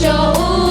що у